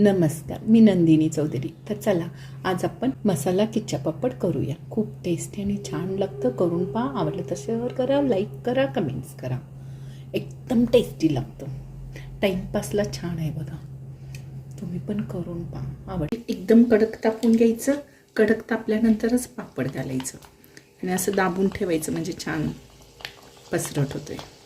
नमस्कार मी नंदिनी चौधरी. तर चला आज आपण मसाला किच्चा पापड करूया. खूप टेस्टी आणि छान लागतं. करून पहा. आवडलं तर शेअर करा लाईक करा कमेंट्स करा. एकदम टेस्टी लागतं. टाईमपासला छान आहे बघा. तुम्ही पण करून पहा. आवड एकदम कडक तापून घ्यायचं. कडक तापल्यानंतरच पापड घालायचं. आणि असं दाबून ठेवायचं म्हणजे छान पसरट होते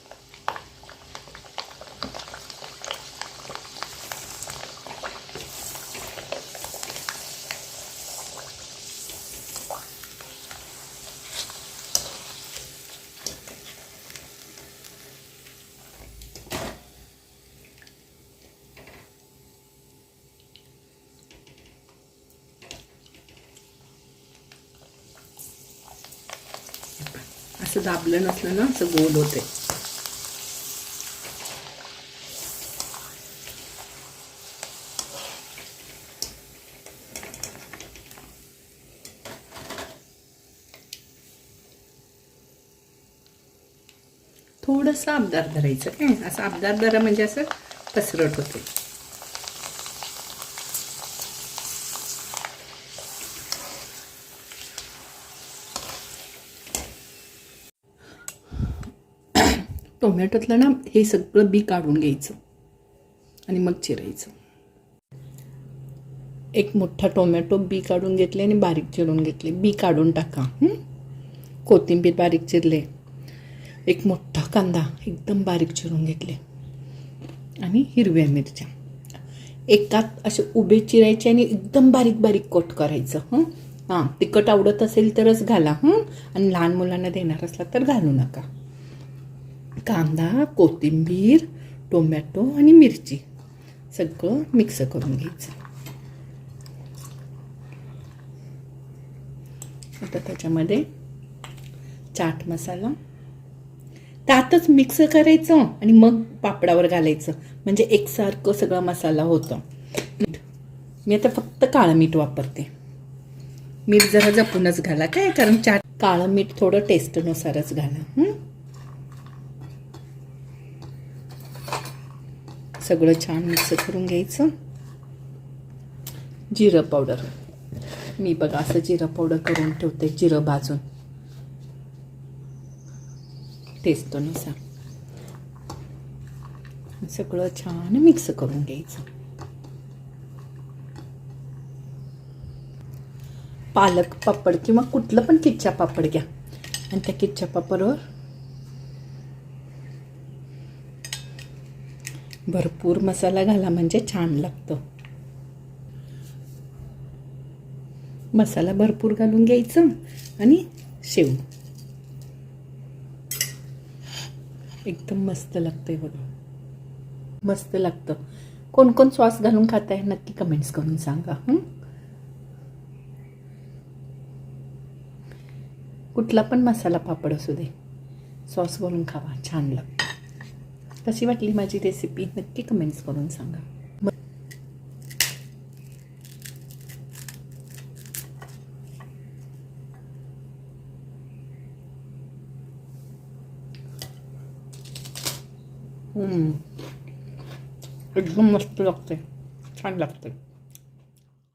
असं दाबलं नसलं ना असं गोल होते. थोडंसं आबदार धरायचं काय असं आबदार धरा म्हणजे असं पसरट होते. टोमॅटोतलं ना हे सगळं बी काढून घ्यायचं आणि मग चिरायचं. एक मोठा टोमॅटो बी काढून घेतले आणि बारीक चिरून घेतले. बी काढून टाका कोथिंबीर बारीक चिरले. एक मोठा कांदा एकदम बारीक चिरून घेतले. आणि हिरव्या मिरच्या. एकात असे उभे चिरायचे आणि एकदम बारीक बारीक कट करायचं हं? हां तिखट आवडत असेल तरच घाला हं? आणि लहान मुलांना देणार असला तर घालू नका. कांदा कोथिंबीर टोमॅटो आणि मिरची सगळं मिक्स करून घ्यायचं. आता त्याच्यामध्ये चाट मसाला. त्यातच मिक्स करायचं आणि मग पापडावर घालायचं. म्हणजे एकसारखं सगळा मसाला होतं. मी आता फक्त काळं मीठ वापरते. मीठ जरा जपूनच घाला काय? कारण चाट काळं मीठ थोडं टेस्टनुसारच घाला. सगळं छान मिक्स करून घ्यायचं. जिरं पावडर. मी बघा असं जिरं पावडर करून ठेवते जिरं भाजून. टेस्टनुसार सगळं छान मिक्स करून घ्यायचं. पालक पापड किंवा कुठलं पण किच्चा पापड घ्या. आणि त्या किच्च्या पापडवर भरपूर मसाला घाला म्हणजे छान लागतं. मसाला भरपूर घालून घ्यायचं आणि शेव. एकदम मस्त लागतंय बघा. मस्त लागतं. कोण कोण सॉस घालून खात आहे नक्की कमेंट्स करून सांगा कुठला पण मसाला पापड असू दे सॉस घालून खावा छान लागतं. कशी वाटली माझी रेसिपी नक्की कमेंट्स करून सांगा. एकदम मस्त लागते छान लागते